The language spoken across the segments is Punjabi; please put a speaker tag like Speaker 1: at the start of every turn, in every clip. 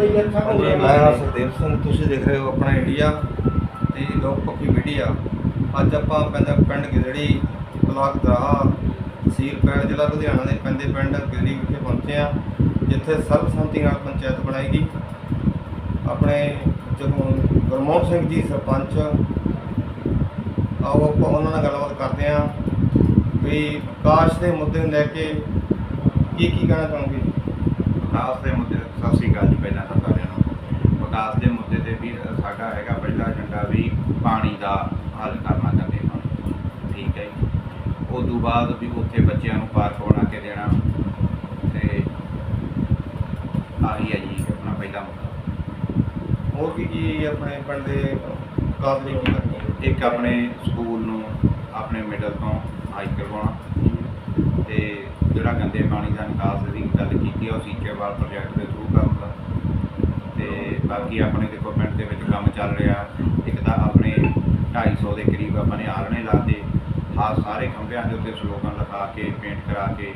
Speaker 1: ਮੈਂ ਹਾਂ ਸੁਖਦੇਵ ਸਿੰਘ ਤੁਸੀਂ ਦੇਖ ਰਹੇ ਹੋ ਆਪਣਾ ਇੰਡੀਆ ਤੇ ਲੋਕ ਪੱਖੀ ਮੀਡੀਆ। ਅੱਜ ਆਪਾਂ ਪਿੰਡ ਪਿੰਡ ਗਿੱਦੜੀ ਬਲਾਕ ਦਰਾਹਾ ਤਹਿਸੀਲ ਪੈਣ ਜ਼ਿਲ੍ਹਾ ਲੁਧਿਆਣਾ ਦੇ ਪੈਂਦੇ ਪਿੰਡ ਗਿੱਦੜੀ ਵਿਖੇ ਪਹੁੰਚੇ ਆ ਜਿੱਥੇ ਸਰਬਸੰਮਤੀ ਨਾਲ ਪੰਚਾਇਤ ਬਣਾਏਗੀ ਆਪਣੇ ਜਦੋਂ ਗੁਰਮੋਹਨ ਸਿੰਘ ਜੀ ਸਰਪੰਚ ਆਓ ਆਪਾਂ ਉਹਨਾਂ ਨਾਲ ਗੱਲਬਾਤ ਕਰਦੇ ਆ ਵੀ ਵਿਕਾਸ ਦੇ ਮੁੱਦੇ ਨੂੰ ਲੈ ਕੇ ਕੀ ਕੀ ਕਹਿਣਾ ਚਾਹੋਗੇ?
Speaker 2: ਵਿਕਾਸ ਦੇ ਮੁੱਦੇ ਸਤਿ ਸ੍ਰੀ ਅਕਾਲ ਜੀ ਪਹਿਲਾਂ ਤਾਂ ਸਾਰਿਆਂ ਨੂੰ ਵਿਕਾਸ ਦੇ ਮੁੱਦੇ ਤੇ ਵੀ ਸਾਡਾ ਹੈਗਾ ਪਹਿਲਾ ਏਜੰਡਾ ਵੀ ਪਾਣੀ ਦਾ ਹੱਲ ਕਰਨਾ ਚਾਹੁੰਦੇ ਹਾਂ। ਠੀਕ ਹੈ ਜੀ। ਉਸ ਤੋਂ ਬਾਅਦ ਵੀ ਉੱਥੇ ਬੱਚਿਆਂ ਨੂੰ ਪਾਰਕ ਬਣਾ ਕੇ ਦੇਣਾ। ਤੇ ਆਹੀ ਹੈ ਜੀ ਆਪਣਾ ਪਹਿਲਾ ਮੁੱਦਾ।
Speaker 1: ਹੋਰ ਕੀ ਕੀ ਆਪਣੇ ਪਿੰਡ ਦੇ ਵਿਕਾਸ ਲਈ ਕੀ ਕਰਨੀ ਹੈ?
Speaker 2: ਇੱਕ ਆਪਣੇ ਸਕੂਲ ਨੂੰ ਆਪਣੇ ਮਿਡਲ ਤੋਂ ਹਾਈ ਕਰਵਾਉਣਾ। ਤੇ ਜਿਹੜਾ ਗੰਦੇ ਪਾਣੀ ਦਾ ਨਿਕਾਸ ਦੀ ਗੱਲ ਕੀਤੀ ਆ ਉਹ ਸੀਚੇਵਾਲ ਪ੍ਰੋਜੈਕਟ ਦੇ ਥਰੂ ਕਰਨ ਦਾ। ਤੇ ਬਾਕੀ ਆਪਣੇ ਦੇਖੋ ਪਿੰਡ ਦੇ ਵਿੱਚ ਕੰਮ ਚੱਲ ਰਿਹਾ। ਇੱਕ ਤਾਂ ਆਪਣੇ 250 ਦੇ ਕਰੀਬ ਆਪਾਂ ਨੇ ਆਲਣੇ ਲਾਤੇ ਆ ਸਾਰੇ ਖੰਭਿਆਂ ਦੇ ਉੱਤੇ ਸਲੋਗਨ ਲਿਖਾ ਕੇ ਪੇਂਟ ਕਰਾ ਕੇ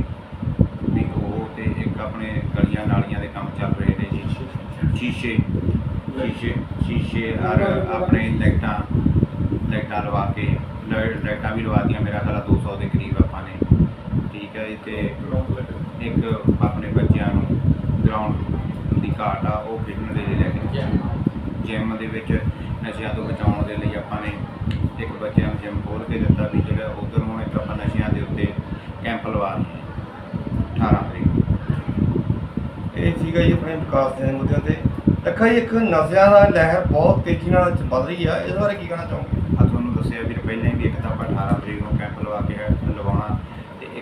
Speaker 2: ਵੀ ਉਹ ਤੇ ਇੱਕ ਆਪਣੇ ਗਲੀਆਂ ਨਾਲੀਆਂ ਦੇ ਕੰਮ ਚੱਲ ਰਹੇ ਨੇ। ਜੀ ਸ਼ੀਸ਼ੇ। ਸ਼ੀਸ਼ੇ ਸ਼ੀਸ਼ੇ ਔਰ ਆਪਣੇ ਲਾਈਟਾਂ ਲਾਈਟਾਂ ਲਵਾ ਕੇ ਲਾਈ- ਲਾਈਟਾਂ ਵੀ ਲਵਾਤੀਆਂ ਮੇਰਾ ਖਿਆਲ ਆ 200 ਦੇ ਕਰੀਬ ਹੈ ਜੀ ਤੇ ਇੱਕ ਆਪਣੇ ਬੱਚਿਆਂ ਨੂੰ ਗਰਾਊਂਡ ਦੀ ਘਾਟ ਆ ਉਹ ਖੇਡਣ ਦੇ ਲਈ ਲੈ ਕੇ ਜਿਮ ਦੇ ਵਿੱਚ ਨਸ਼ਿਆਂ ਤੋਂ ਬਚਾਉਣ ਦੇ ਲਈ ਆਪਾਂ ਨੇ ਇੱਕ ਬੱਚਿਆਂ ਨੂੰ ਜਿਮ ਖੋਲ ਕੇ ਦਿੱਤਾ ਵੀ ਜਿਹੜਾ ਉਧਰ ਨੂੰ ਇੱਕ ਆਪਾਂ ਨਸ਼ਿਆਂ ਦੇ ਉੱਤੇ ਕੈਂਪ ਲਵਾ ਰਹੇ ਹਾਂ 18 ਤਰੀਕ।
Speaker 1: ਇਹ ਸੀਗਾ ਜੀ ਆਪਣੇ ਵਿਕਾਸ ਦੇ ਮੁੱਦਿਆਂ ਤੇ। ਦੇਖੋ ਜੀ ਇੱਕ ਨਸ਼ਿਆਂ ਦਾ ਲਹਿਰ ਬਹੁਤ ਤੇਜ਼ੀ ਨਾਲ ਵੱਧ ਰਹੀ ਆ। ਇਸ ਬਾਰੇ ਕੀ ਕਹਿਣਾ ਚਾਹੋਗੇ?
Speaker 2: ਆ ਤੁਹਾਨੂੰ ਦੱਸਿਆ ਵੀ ਪਹਿਲਾਂ ਵੀ ਇੱਕ ਤਾਂ ਆਪਾਂ 18 ਤਰੀਕ ਨੂੰ ਕੈਂਪ ਲਵਾ ਕੇ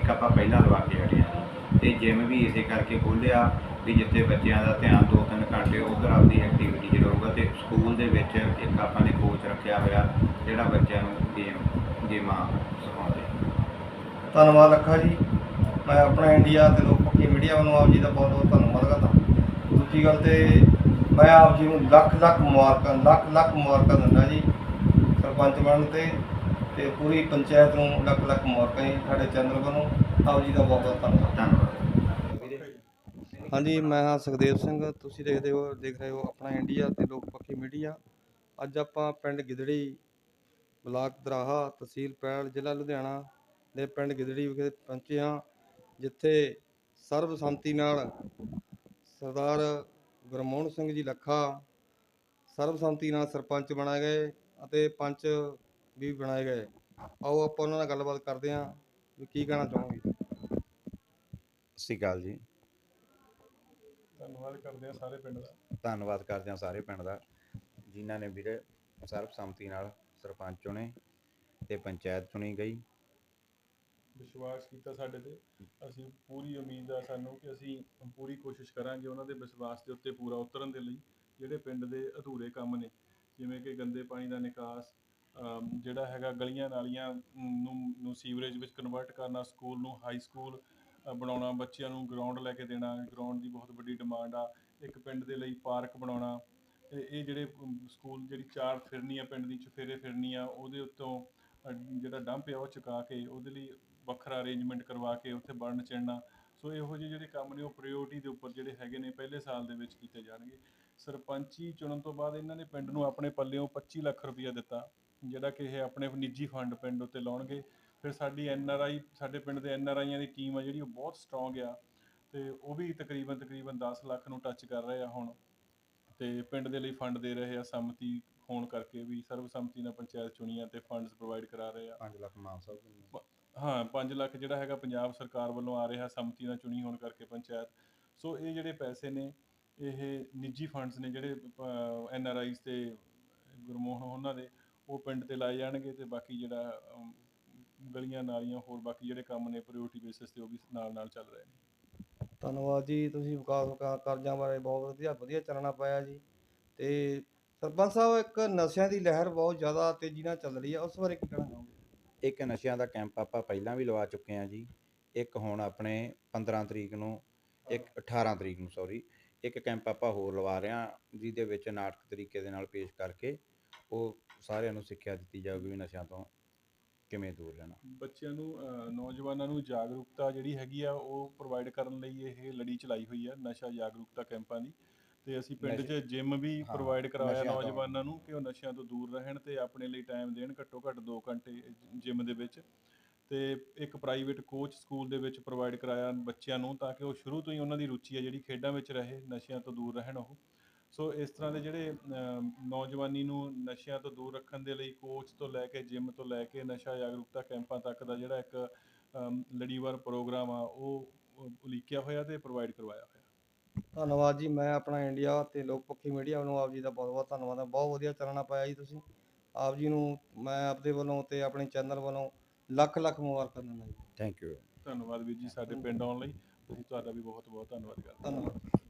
Speaker 2: ਇੱਕ ਆਪਾਂ ਪਹਿਲਾਂ ਲਵਾ ਕੇ ਹਟੇ ਹਾਂ ਤੇ ਜਿਮ ਵੀ ਇਸੇ ਕਰਕੇ ਖੋਲ੍ਹਿਆ ਵੀ ਜਿੱਥੇ ਬੱਚਿਆਂ ਦਾ ਧਿਆਨ ਦੋ ਤਿੰਨ ਘੰਟੇ ਉਧਰ ਆਪਦੀ ਐਕਟੀਵਿਟੀ 'ਚ ਰਹੂਗਾ ਤੇ ਸਕੂਲ ਦੇ ਵਿੱਚ ਇੱਕ ਆਪਾਂ ਨੇ ਕੋਚ ਰੱਖਿਆ ਹੋਇਆ ਜਿਹੜਾ ਬੱਚਿਆਂ ਨੂੰ ਗੇਮ ਗੇਮਾਂ ਸਿਖਾਉਂਦੇ।
Speaker 1: ਧੰਨਵਾਦ ਲੱਖਾ ਜੀ। ਮੈਂ ਆਪਣਾ ਇੰਡੀਆ ਤੇ ਲੋਕ ਪੱਕੀ ਮੀਡੀਆ ਵੱਲੋਂ ਆਪ ਜੀ ਦਾ ਬਹੁਤ ਬਹੁਤ ਧੰਨਵਾਦ ਕਰਦਾ। ਦੂਜੀ ਗੱਲ ਤੇ ਮੈਂ ਆਪ ਜੀ ਨੂੰ ਲੱਖ ਲੱਖ ਮੁਬਾਰਕਾਂ, ਲੱਖ ਲੱਖ ਮੁਬਾਰਕਾਂ ਦਿੰਦਾ ਜੀ। ਸਰਪੰਚ ਬਣਨ ਤੇ ਤੇ ਪੂਰੀ ਪੰਚਾਇਤ ਨੂੰ ਲੱਖ ਲੱਖ ਮੁਬਾਰਕਾਂ ਜੀ, ਸਾਡੇ ਚੈਨਲ ਵੱਲੋਂ। ਆਪ ਜੀ ਦਾ ਬਹੁਤ ਬਹੁਤ ਧੰਨਵਾਦ।
Speaker 2: ਧੰਨਵਾਦ।
Speaker 1: ਹਾਂਜੀ, ਮੈਂ ਹਾਂ ਸੁਖਦੇਵ ਸਿੰਘ। ਤੁਸੀਂ ਦੇਖਦੇ ਹੋ, ਦੇਖ ਰਹੇ ਹੋ ਆਪਣਾ ਇੰਡੀਆ ਤੇ ਲੋਕ ਪੱਖੀ ਮੀਡੀਆ। ਅੱਜ ਆਪਾਂ ਪਿੰਡ ਗਿੱਦੜੀ ਬਲਾਕ ਦਰਾਹਾ ਤਹਿਸੀਲ ਪੈਲ, ਜ਼ਿਲ੍ਹਾ ਲੁਧਿਆਣਾ ਦੇ ਪਿੰਡ ਗਿੱਦੜੀ ਵਿਖੇ ਪਹੁੰਚੇ ਹਾਂ, ਜਿੱਥੇ ਸਰਬਸੰਮਤੀ ਨਾਲ ਸਰਦਾਰ ਗੁਰਮੋਹਨ ਸਿੰਘ ਜੀ ਲੱਖਾ ਸਰਬਸੰਮਤੀ ਨਾਲ ਸਰਪੰਚ ਬਣਾਏ ਗਏ ਅਤੇ ਪੰਚ ਵੀ ਬਣਾਏ ਗਏ। ਆਓ ਆਪਾਂ ਉਹਨਾਂ ਨਾਲ ਗੱਲਬਾਤ ਕਰਦੇ ਹਾਂ ਵੀ ਕੀ ਕਹਿਣਾ ਚਾਹੋਗੇ।
Speaker 2: ਸਤਿ ਸ਼੍ਰੀ ਅਕਾਲ ਜੀ।
Speaker 3: ਧੰਨਵਾਦ ਕਰਦੇ ਆ ਸਾਰੇ ਪਿੰਡ ਦਾ।
Speaker 2: ਧੰਨਵਾਦ ਕਰਦੇ ਹਾਂ ਸਾਰੇ ਪਿੰਡ ਦਾ ਜਿਨ੍ਹਾਂ ਨੇ ਵੀਰੇ ਸਰਬਸੰਮਤੀ ਨਾਲ ਸਰਪੰਚ ਚੁਣੇ ਤੇ ਪੰਚਾਇਤ ਚੁਣੀ ਗਈ।
Speaker 3: ਵਿਸ਼ਵਾਸ ਕੀਤਾ ਸਾਡੇ ਤੇ। ਅਸੀਂ ਪੂਰੀ ਉਮੀਦ ਆ ਸਾਨੂੰ ਕਿ ਅਸੀਂ ਪੂਰੀ ਕੋਸ਼ਿਸ਼ ਕਰਾਂਗੇ ਉਹਨਾਂ ਦੇ ਵਿਸ਼ਵਾਸ ਦੇ ਉੱਤੇ ਪੂਰਾ ਉਤਰਨ ਦੇ ਲਈ ਜਿਹੜੇ ਪਿੰਡ ਦੇ ਅਧੂਰੇ ਕੰਮ ਨੇ ਜਿਵੇਂ ਕਿ ਗੰਦੇ ਪਾਣੀ ਦਾ ਨਿਕਾਸ ਜਿਹੜਾ ਹੈਗਾ ਗਲੀਆਂ ਨਾਲੀਆਂ ਨੂੰ ਨੂੰ ਸੀਵਰੇਜ ਵਿੱਚ ਕਨਵਰਟ ਕਰਨਾ, ਸਕੂਲ ਨੂੰ ਹਾਈ ਸਕੂਲ ਬਣਾਉਣਾ, ਬੱਚਿਆਂ ਨੂੰ ਗਰਾਊਂਡ ਲੈ ਕੇ ਦੇਣਾ ਗਰਾਊਂਡ ਦੀ ਬਹੁਤ ਵੱਡੀ ਡਿਮਾਂਡ ਆ। ਇੱਕ ਪਿੰਡ ਦੇ ਲਈ ਪਾਰਕ ਬਣਾਉਣਾ ਤੇ ਇਹ ਜਿਹੜੇ ਸਕੂਲ ਜਿਹੜੀ ਚਾਰ ਫਿਰਨੀ ਆ ਪਿੰਡ ਦੀ ਚੁਫੇਰੇ ਫਿਰਨੀ ਆ ਉਹਦੇ ਉੱਤੋਂ ਜਿਹੜਾ ਡੰਪ ਆ, ਉਹ ਚੁਕਾ ਕੇ, ਉਹਦੇ ਲਈ ਵੱਖਰਾ ਅਰੇਂਜਮੈਂਟ ਕਰਵਾ ਕੇ ਉੱਥੇ ਬਰਨ ਚਿਣਨਾ ਸੋ ਇਹੋ ਜਿਹੇ ਜਿਹੜੇ ਕੰਮ ਨੇ, ਉਹ ਪ੍ਰਾਇੋਰਟੀ ਦੇ ਉੱਪਰ ਜਿਹੜੇ ਹੈਗੇ ਨੇ, ਪਹਿਲੇ ਸਾਲ ਦੇ ਵਿੱਚ ਕੀਤੇ ਜਾਣਗੇ। ਸਰਪੰਚੀ ਚੁਣਨ ਤੋਂ ਬਾਅਦ ਇਹਨਾਂ ਨੇ ਪਿੰਡ ਨੂੰ ਆਪਣੇ ਪੱਲਿਓਂ 25 ਲੱਖ ਰੁਪਇਆ ਦਿੱਤਾ। ਜਿਹੜਾ ਕਿ ਇਹ ਆਪਣੇ ਨਿੱਜੀ ਫੰਡ ਪਿੰਡ ਉੱਤੇ ਲਾਉਣਗੇ। ਫਿਰ ਸਾਡੀ ਐਨ ਆਰ ਆਈ ਸਾਡੇ ਪਿੰਡ ਦੇ ਐਨ ਆਰ ਆਈਆਂ ਦੀ ਟੀਮ ਆ ਜਿਹੜੀ ਉਹ ਬਹੁਤ ਸਟਰੋਂਗ ਆ ਤੇ ਉਹ ਵੀ ਤਕਰੀਬਨ ਤਕਰੀਬਨ 10 ਲੱਖ ਨੂੰ ਟੱਚ ਕਰ ਰਹੇ ਆ ਹੁਣ। ਤੇ ਪਿੰਡ ਦੇ ਲਈ ਫੰਡ ਦੇ ਰਹੇ ਆ ਸੰਮਤੀ ਹੋਣ ਕਰਕੇ ਵੀ ਸਰਬਸੰਮਤੀ ਨਾਲ ਪੰਚਾਇਤ ਚੁਣੀ ਆ ਤੇ ਫੰਡਸ ਪ੍ਰੋਵਾਈਡ ਕਰਾ ਰਹੇ ਆ।
Speaker 2: 5 ਲੱਖ ਮਾਨ ਸਾਹਿਬ
Speaker 3: ਹਾਂ 5 ਲੱਖ ਜਿਹੜਾ ਹੈਗਾ ਪੰਜਾਬ ਸਰਕਾਰ ਵੱਲੋਂ ਆ ਰਿਹਾ ਸੰਮਤੀ ਨਾਲ ਚੁਣੀ ਹੋਣ ਕਰਕੇ ਪੰਚਾਇਤ। ਸੋ ਇਹ ਜਿਹੜੇ ਪੈਸੇ ਨੇ ਇਹ ਨਿੱਜੀ ਫੰਡਸ ਨੇ ਜਿਹੜੇ ਐਨ ਆਰ ਆਈਜ਼ ਤੇ ਗੁਰਮੋਹਨ ਉਹਨਾਂ ਦੇ ਉਹ ਪਿੰਡ ਤੇ ਲਾਏ ਜਾਣਗੇ ਤੇ ਬਾਕੀ ਜਿਹੜਾ ਅਮ, ਗਲੀਆਂ ਨਾਲੀਆਂ ਹੋਰ ਬਾਕੀ ਜਿਹੜੇ ਕੰਮ ਨੇ ਪ੍ਰਾਇੋਰਟੀ ਬੇਸਿਸ ਤੇ ਉਹ ਵੀ ਨਾਲ ਨਾਲ ਚੱਲ ਰਹੇ ਨੇ।
Speaker 1: ਧੰਨਵਾਦ ਜੀ ਤੁਸੀਂ ਵਿਕਾਸ ਕਾ- ਕਾਰਜਾਂ ਬਾਰੇ ਬਹੁਤ ਵਧੀਆ ਵਧੀਆ ਚਾਨਣਾ ਪਾਇਆ ਜੀ। ਤੇ ਸਰਪੰਚ ਸਾਹਿਬ ਇੱਕ ਨਸ਼ਿਆਂ ਦੀ ਲਹਿਰ ਬਹੁਤ ਜ਼ਿਆਦਾ ਤੇਜ਼ੀ ਨਾਲ ਚੱਲ ਰਹੀ ਹੈ ਉਸ ਬਾਰੇ ਕੀ ਕਹਿਣਾ ਚਾਹੋਗੇ?
Speaker 2: ਇੱਕ ਨਸ਼ਿਆਂ ਦਾ ਕੈਂਪ ਆਪਾਂ ਪਹਿਲਾਂ ਵੀ ਲਵਾ ਚੁੱਕੇ ਹਾਂ ਜੀ। ਇੱਕ ਹੁਣ ਆਪਣੇ 15 ਤਰੀਕ ਨੂੰ ਇੱਕ 18 ਤਰੀਕ ਨੂੰ ਸੌਰੀ ਇੱਕ ਕੈਂਪ ਆਪਾਂ ਹੋਰ ਲਵਾ ਰਹੇ ਹਾਂ ਜਿਹਦੇ ਵਿੱਚ ਨਾਟਕ ਤਰੀਕੇ ਦੇ ਨਾਲ ਪੇਸ਼ ਕਰਕੇ ਉਹ ਸਾਰਿਆਂ ਨੂੰ ਸਿੱਖਿਆ ਦਿੱਤੀ ਜਾਊਗੀ ਵੀ ਨਸ਼ਿਆਂ ਤੋਂ ਕਿਵੇਂ ਦੂਰ ਰਹਿਣਾ।
Speaker 3: ਬੱਚਿਆਂ ਨੂੰ ਅਹ, ਨੌਜਵਾਨਾਂ ਨੂੰ ਜਾਗਰੂਕਤਾ ਜਿਹੜੀ ਹੈਗੀ ਆ ਉਹ ਪ੍ਰੋਵਾਈਡ ਕਰਨ ਲਈ ਇਹ ਲੜੀ ਚਲਾਈ ਹੋਈ ਹੈ ਨਸ਼ਾ ਜਾਗਰੂਕਤਾ ਕੈਂਪਾਂ ਦੀ। ਤੇ ਅਸੀਂ ਪਿੰਡ 'ਚ ਜਿਮ ਵੀ
Speaker 4: ਹਾਂ,
Speaker 3: ਪ੍ਰੋਵਾਈਡ
Speaker 4: ਨਸ਼ਿਆਂ ਤੋਂ।
Speaker 3: ਨੌਜਵਾਨਾਂ ਨੂੰ ਕਿ ਉਹ ਨਸ਼ਿਆਂ ਤੋਂ ਦੂਰ ਰਹਿਣ ਤੇ ਆਪਣੇ ਲਈ ਟਾਈਮ ਦੇਣ ਘੱਟੋ ਘੱਟ 2 ਘੰਟੇ ਜਿਮ ਦੇ ਵਿੱਚ। ਤੇ ਇੱਕ ਪ੍ਰਾਈਵੇਟ ਕੋਚ ਸਕੂਲ ਦੇ ਵਿੱਚ ਪ੍ਰੋਵਾਈਡ ਕਰਾਇਆ ਬੱਚਿਆਂ ਨੂੰ ਤਾਂ ਕਿ ਉਹ ਸ਼ੁਰੂ ਤੋਂ ਹੀ ਉਹਨਾਂ ਦੀ ਰੁਚੀ ਹੈ ਜਿਹੜੀ ਖੇਡਾਂ ਵਿੱਚ ਰਹੇ ਨਸ਼ਿਆਂ ਤੋਂ ਦੂਰ ਰਹਿਣ ਉਹ। ਸੋ ਇਸ ਤਰ੍ਹਾਂ ਦੇ ਜਿਹੜੇ ਅਮ, ਨੌਜਵਾਨੀ ਨੂੰ ਨਸ਼ਿਆਂ ਤੋਂ ਦੂਰ ਰੱਖਣ ਦੇ ਲਈ ਕੋਚ ਤੋਂ ਲੈ ਕੇ ਜਿਮ ਤੋਂ ਲੈ ਕੇ ਨਸ਼ਾ ਜਾਗਰੂਕਤਾ ਕੈਂਪਾਂ ਤੱਕ ਦਾ ਜਿਹੜਾ ਇੱਕ ਲੜੀਵਾਰ ਪ੍ਰੋਗਰਾਮ ਆ ਉਹ ਉਲੀਕਿਆ ਹੋਇਆ ਤੇ ਪ੍ਰੋਵਾਈਡ ਕਰਵਾਇਆ ਹੋਇਆ।
Speaker 1: ਧੰਨਵਾਦ ਜੀ ਮੈਂ ਆਪਣਾ ਇੰਡੀਆ ਤੇ ਲੋਕ ਪੱਖੀ ਮੀਡੀਆ ਵੱਲੋਂ ਆਪ ਜੀ ਦਾ ਬਹੁਤ ਬਹੁਤ ਧੰਨਵਾਦ ਹੈ ਬਹੁਤ ਵਧੀਆ ਚਾਨਣਾ ਪਾਇਆ ਜੀ ਤੁਸੀਂ। ਆਪ ਜੀ ਨੂੰ ਮੈਂ ਆਪਦੇ ਵੱਲੋਂ ਤੇ ਆਪਣੇ ਚੈਨਲ ਵੱਲੋਂ ਲੱਖ ਲੱਖ ਮੁਬਾਰਕਾਂ ਦਿੰਦਾ ਜੀ।
Speaker 4: ਥੈਂਕ ਯੂ
Speaker 3: ਧੰਨਵਾਦ ਵੀਰ ਜੀ ਸਾਡੇ ਪਿੰਡ ਆਉਣ ਲਈ। ਅਸੀਂ ਤੁਹਾਡਾ ਵੀ ਬਹੁਤ ਬਹੁਤ ਧੰਨਵਾਦ ਕਰਦੇ ਹਾਂ।
Speaker 1: ਧੰਨਵਾਦ।